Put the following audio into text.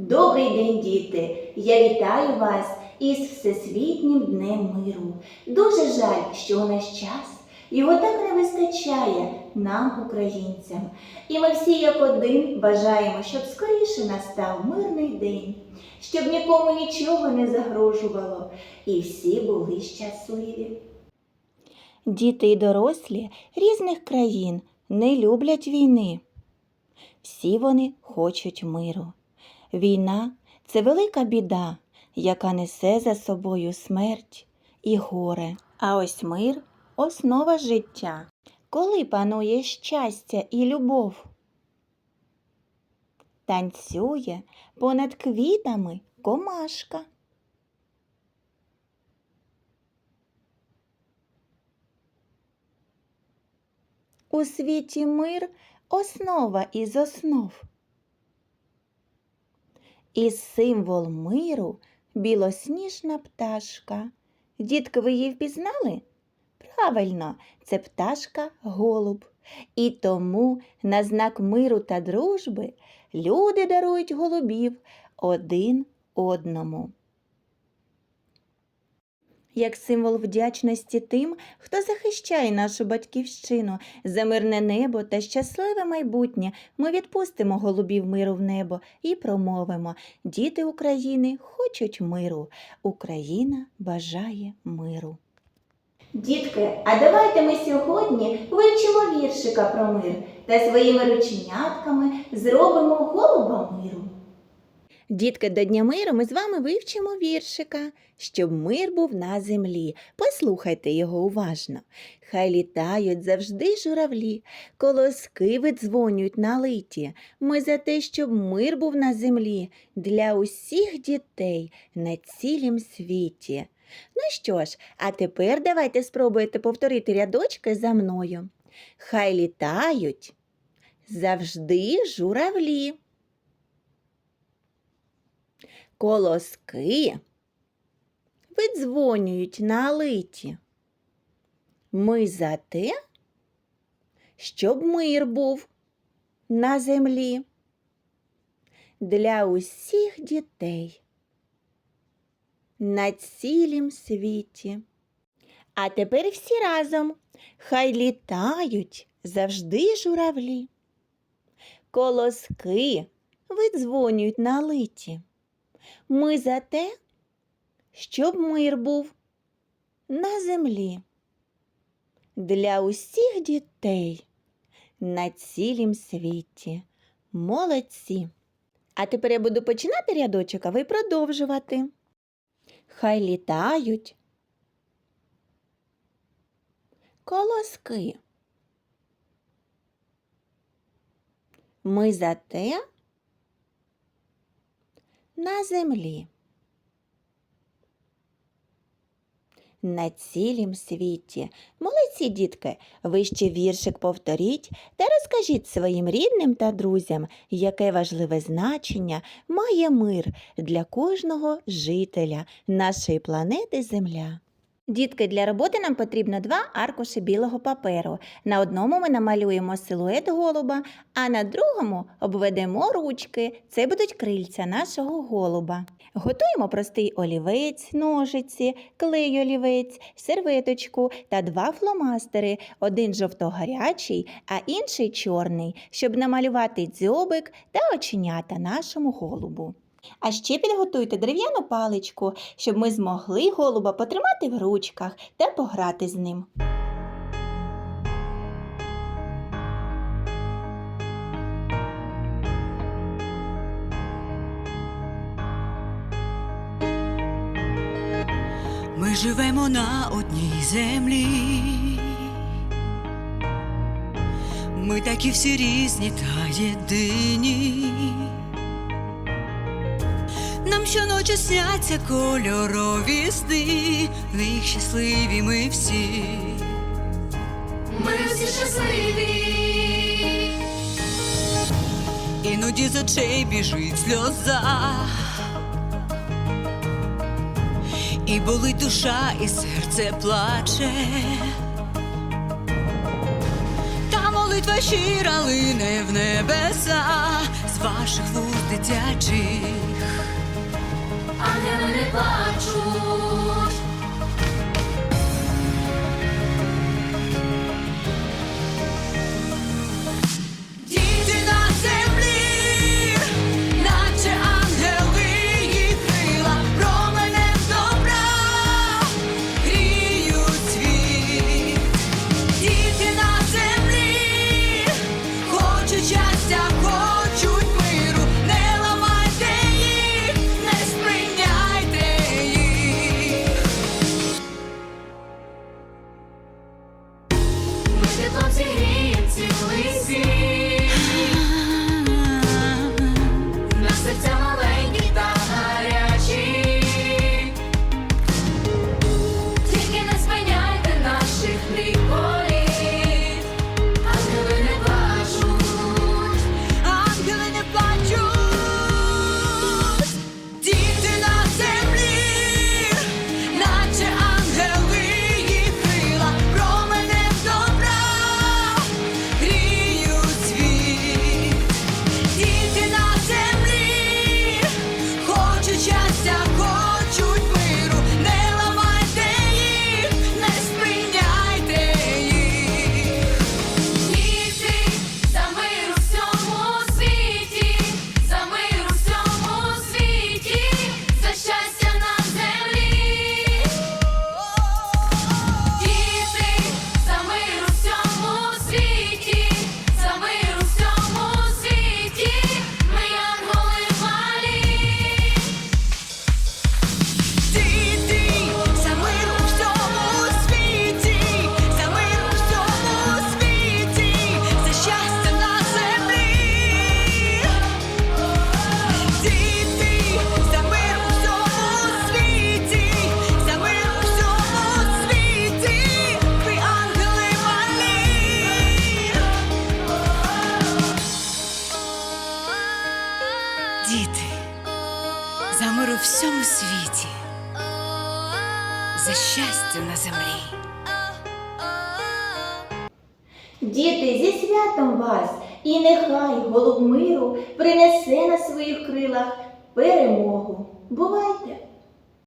Добрий день, діти! Я вітаю вас із Всесвітнім днем миру. Дуже жаль, що у наш час його так не вистачає нам, українцям. І ми всі як один бажаємо, щоб скоріше настав мирний день, щоб нікому нічого не загрожувало, і всі були щасливі. Діти і дорослі різних країн не люблять війни. Всі вони хочуть миру. Війна це велика біда, яка несе за собою смерть і горе. А ось мир основа життя. Коли панує щастя і любов. Танцює понад квітами комашка. У світі мир основа із основ. І символ миру білосніжна пташка. Дітки, ви її впізнали? Правильно, це пташка голуб. І тому на знак миру та дружби люди дарують голубів один одному. Як символ вдячності тим, хто захищає нашу батьківщину за мирне небо та щасливе майбутнє, ми відпустимо голубів миру в небо і промовимо Діти України хочуть миру. Україна бажає миру. Дітки, а давайте ми сьогодні вивчимо віршика про мир та своїми рученятками зробимо голуба миру. Дітки, до Дня миру ми з вами вивчимо віршика, щоб мир був на землі. Послухайте його уважно. Хай літають завжди журавлі, колоски видзвонюють на литі. Ми за те, щоб мир був на землі для усіх дітей на цілім світі. Ну що ж, а тепер давайте спробуйте повторити рядочки за мною. Хай літають завжди журавлі. Колоски видзвонюють на литі. Ми за те, щоб мир був на землі для усіх дітей на цілім світі. А тепер всі разом хай літають завжди журавлі. Колоски видзвонюють на литі. Ми за те, щоб мир був на землі для усіх дітей на цілім світі. Молодці! А тепер я буду починати рядочок, а ви продовжувати. Хай літають колоски. Ми за те на землі. На цілім світі. Молодці, дітки, ви ще віршик повторіть та розкажіть своїм рідним та друзям, яке важливе значення має мир для кожного жителя нашої планети Земля. Дітки, для роботи нам потрібно два аркуші білого паперу. На одному ми намалюємо силует голуба, а на другому обведемо ручки. Це будуть крильця нашого голуба. Готуємо простий олівець, ножиці, клей олівець, серветочку та два фломастери, один жовто-гарячий, а інший чорний, щоб намалювати дзьобик та оченята нашому голубу. А ще підготуйте дерев'яну паличку, щоб ми змогли голуба потримати в ручках та пограти з ним. Ми живемо на одній землі. Ми такі всі різні та єдині. Щоночі сняться кольорові сни, в них щасливі ми всі. Ми всі щасливі, Іноді з очей біжить сльоза. І болить душа, і серце плаче. Та молитва щира лине в небеса з ваших вуст дитячих я не плачу. За щастя на землі. Діти, зі святом вас, і нехай голуб миру принесе на своїх крилах перемогу. Бувайте!